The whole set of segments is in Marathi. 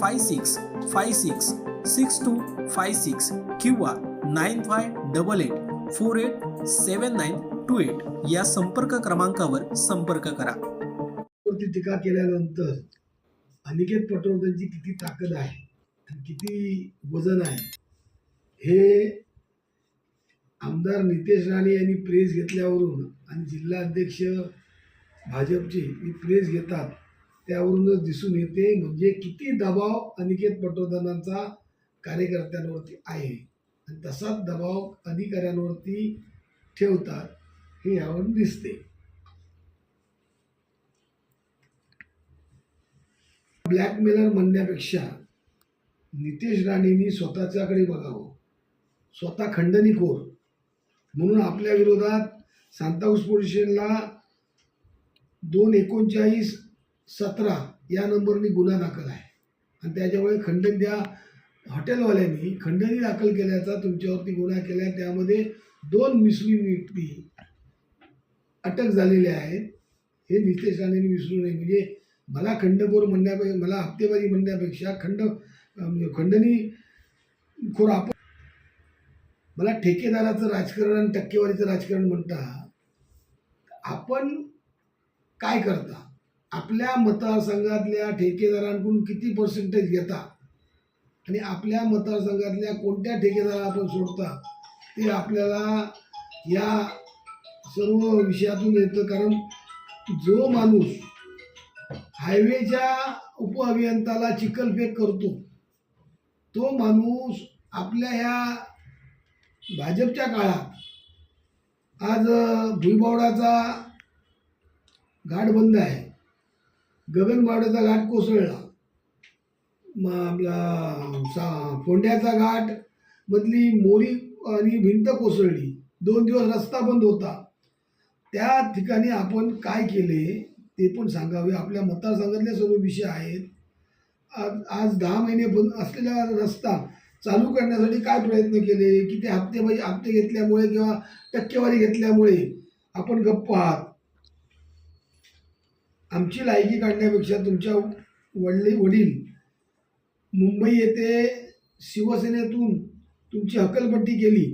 five six five six six two five six किंवा nine five double eight four eight seven nine two eight या संपर्क क्रमांकावर संपर्क करा. टीका केल्यानंतर अनिकेत पटवर्धनची किती ताकद आहे किती वजन आहे हे आमदार नितेश राणे यांनी प्रेस घेतल्यावरून आणि जिल्हा अध्यक्ष भाजपचे ही प्रेस घेतात. त्यावरूनच दिसून येते म्हणजे किती दबाव अनिकेत पटवर्धनांचा कार्यकर्त्यांवरती आहे. आणि तसाच दबाव अधिकाऱ्यांवरती ठेवतात हे यावरून दिसते. ब्लॅकमेलर म्हणण्यापेक्षा नितेश राणेंनी स्वतःच्याकडे बघावं. स्वतः खंडणीखोर म्हणून आपल्या विरोधात सांताऊस पोलीस स्टेशनला दोन एकोणचाळीस सतरा या नंबरनी गुन्हा दाखल आहे. आणि त्याच्यामुळे खंडन त्या हॉटेलवाल्यांनी खंडणी दाखल केल्याचा तुमच्यावरती गुन्हा केला त्यामध्ये दोन मुस्लिम व्यक्ती अटक झालेले आहेत हे नितेश राणेंनी विसरू नये. म्हणजे मला खंडखोर म्हणण्यापेक्षा मला हप्तेबाजी म्हणण्यापेक्षा खंड म्हणजे खंडणी खोर आपण मला ठेकेदाराचं राजकारण आणि टक्केवारीचं राजकारण म्हणता आपण काय करता? आपल्या मतदारसंघातल्या ठेकेदारांकडून किती पर्सेंटेज घेता आणि आपल्या मतदारसंघातल्या कोणत्या ठेकेदाराला आपण सोडता ते आपल्याला या सर्व विषयातून येतं. कारण जो माणूस हायवेच्या उपअभियंताला चिखलफेक करतो तो माणूस आपल्या ह्या भाजपच्या काळात आज भुईबावडाचा घाट बंद आहे. गगनबावड्याचा घाट कोसळला. मग आपला सा फोंड्याचा घाट मधली मोरी आणि भिंत कोसळली. दोन दिवस रस्ता बंद होता. त्या ठिकाणी आपण काय केले ते पण सांगावे. आपल्या मतदारसंघातले सर्व विषय आहेत. आज आज दहा महिने बंद असलेला रस्ता चालू करण्यासाठी काय प्रयत्न केले? किती हप्ते म्हणजे हप्ते घेतल्यामुळे किंवा टक्केवारी घेतल्यामुळे आपण गप्प आहात. आमची लायकी काढण्यापेक्षा तुमच्या वडले वडील मुंबई येथे शिवसेनेतून तुमची हकलपट्टी केली.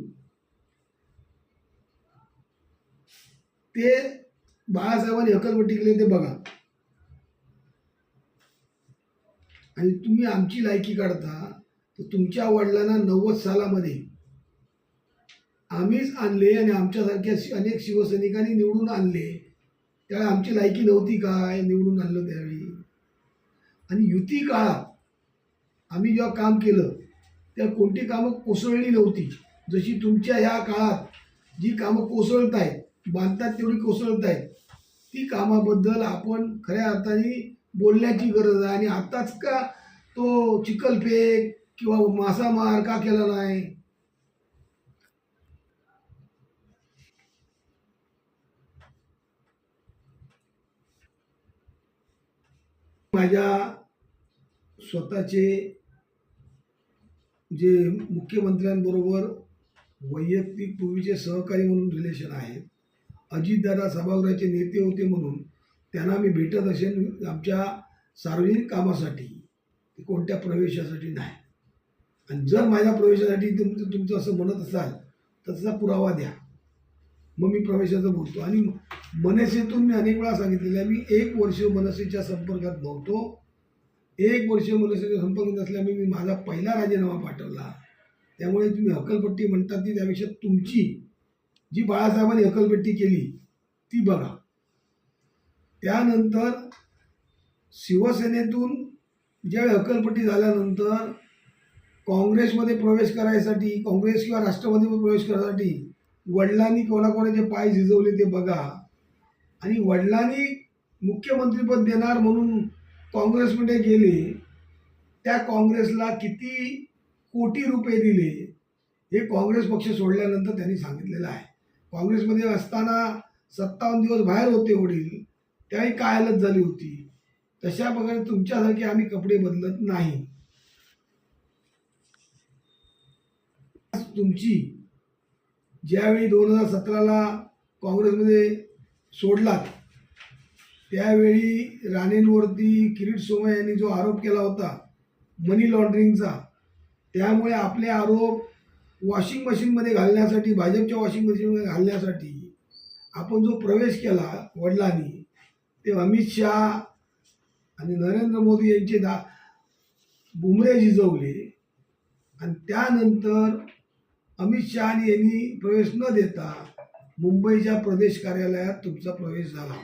ते बाळासाहेबांनी हकलपट्टी केली ते बघा. आणि तुम्ही आमची लायकी काढता तर तुमच्या वडिलांना नव्वद सालामध्ये आम्हीच आणले आणि आमच्यासारख्या अनेक शिवसैनिकांनी निवडून आणले. त्यावेळी आमची लायकी नव्हती काय निवडून आणलं त्यावेळी. आणि युती काळात आम्ही जेव्हा काम केलं त्या कोणती कामं कोसळली नव्हती. जशी तुमच्या ह्या काळात जी कामं कोसळत आहेत बांधतात तेवढी कोसळत आहेत ती कामाबद्दल आपण खऱ्या अर्थाने बोलण्याची गरज आहे. आणि आत्ताच का तो चिखलफेक किंवा मासामार का केला नाही? माझ्या स्वतःचे जे मुख्यमंत्र्यांबरोबर वैयक्तिक पूर्वीचे सहकारी म्हणून रिलेशन आहेत अजितदादा सभागृहाचे नेते होते म्हणून त्यांना मी भेटत असेल आमच्या सार्वजनिक कामासाठी कोणत्या प्रवेशासाठी नाही. आणि जर माझ्या प्रवेशासाठी तुम तुमचं असं म्हणत असाल तर त्याचा पुरावा द्या. मग मी प्रवेशाचं बोलतो. आणि मनसेतून मी अनेक वेळा सांगितलेलं आहे मी एक वर्ष मनसेच्या संपर्कात नव्हतो. एक वर्ष मनसेच्या संपर्कात असल्यामुळे मी माझा पहिला राजीनामा पाठवला. त्यामुळे तुम्ही हकलपट्टी म्हणतात ती त्यापेक्षा तुमची. जी बाळासाहेबांनी हकलपट्टी केली ती बघा. त्यानंतर शिवसेनेतून ज्यावेळी हकलपट्टी झाल्यानंतर काँग्रेसमध्ये प्रवेश करायसाठी काँग्रेस किंवा राष्ट्रवादीमध्ये प्रवेश करायसाठी वडिलांनी कोणाकोणाचे पाय झिजवले ते बघा. आणि वडिलांनी मुख्यमंत्रीपद देणार म्हणून काँग्रेसमध्ये गेले त्या काँग्रेसला किती कोटी रुपये दिले हे काँग्रेस पक्ष सोडल्यानंतर त्यांनी सांगितलेलं आहे. काँग्रेसमध्ये असताना सत्तावन्न दिवस बाहेर होते वडील त्याही काय हालत झाली होती? तशा प्रकारे तुमच्यासारखे आम्ही कपडे बदलत नाही. तुमची ज्यावेळी दोन हजार सतराला काँग्रेसमध्ये सोडलात त्यावेळी राणेंवरती किरीट सोमय यांनी जो आरोप केला होता मनी लॉन्ड्रिंगचा त्यामुळे आपले आरोप वॉशिंग मशीनमध्ये घालण्यासाठी भाजपच्या वॉशिंग मशीनमध्ये घालण्यासाठी आपण जो प्रवेश केला वडिलांनी ते अमित शहा आणि नरेंद्र मोदी यांचे दा बुमरे झिजवले. आणि त्यानंतर अमित शहा यांनी प्रवेश न देता मुंबईच्या प्रदेश कार्यालयात तुमचा प्रवेश झाला.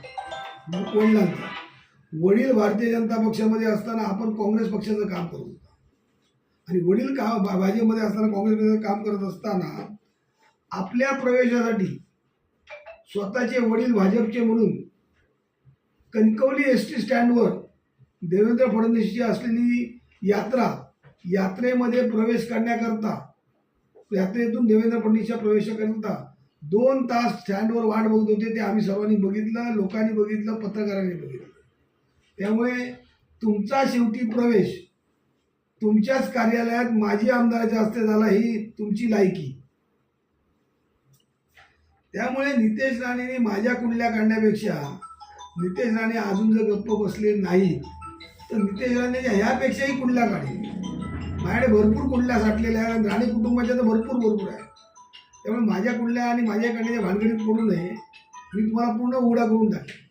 वडिलांचा वडील भारतीय जनता पक्षामध्ये असताना आपण काँग्रेस पक्षाचं काम करत होता. आणि वडील का भा- भाजपमध्ये असताना काँग्रेस पक्षाचं काम करत असताना आपल्या प्रवेशासाठी स्वतःचे वडील भाजपचे म्हणून कणकवली एस टी स्टँडवर देवेंद्र फडणवीसची असलेली यात्रा यात्रेमध्ये प्रवेश करण्याकरता यात्रेतून देवेंद्र फडणवीसच्या प्रवेशाकरिता दोन तास स्टँडवर वाट बघत होते ते आम्ही सर्वांनी बघितलं लोकांनी बघितलं पत्रकारांनी बघितलं. त्यामुळे तुमचा शेवटी प्रवेश तुमच्याच कार्यालयात माजी आमदाराच्या हस्ते झाला ही तुमची लायकी. त्यामुळे नितेश राणेने माझ्या कुंडल्या काढण्यापेक्षा नितेश राणे अजून जर गप्प बसले नाही तर नितेश राणेच्या ह्यापेक्षाही कुंडल्या काढेल. माझ्याकडे भरपूर कुंडल्या साठलेल्या आहेत आणि कुटुंबाच्या तर भरपूर भरपूर आहे त्यामुळे माझ्या कुंडल्या आणि माझ्याकडे काढण्याच्या भानगडीत पडू नये मी तुम्हाला पूर्ण उघडा करून टाकेन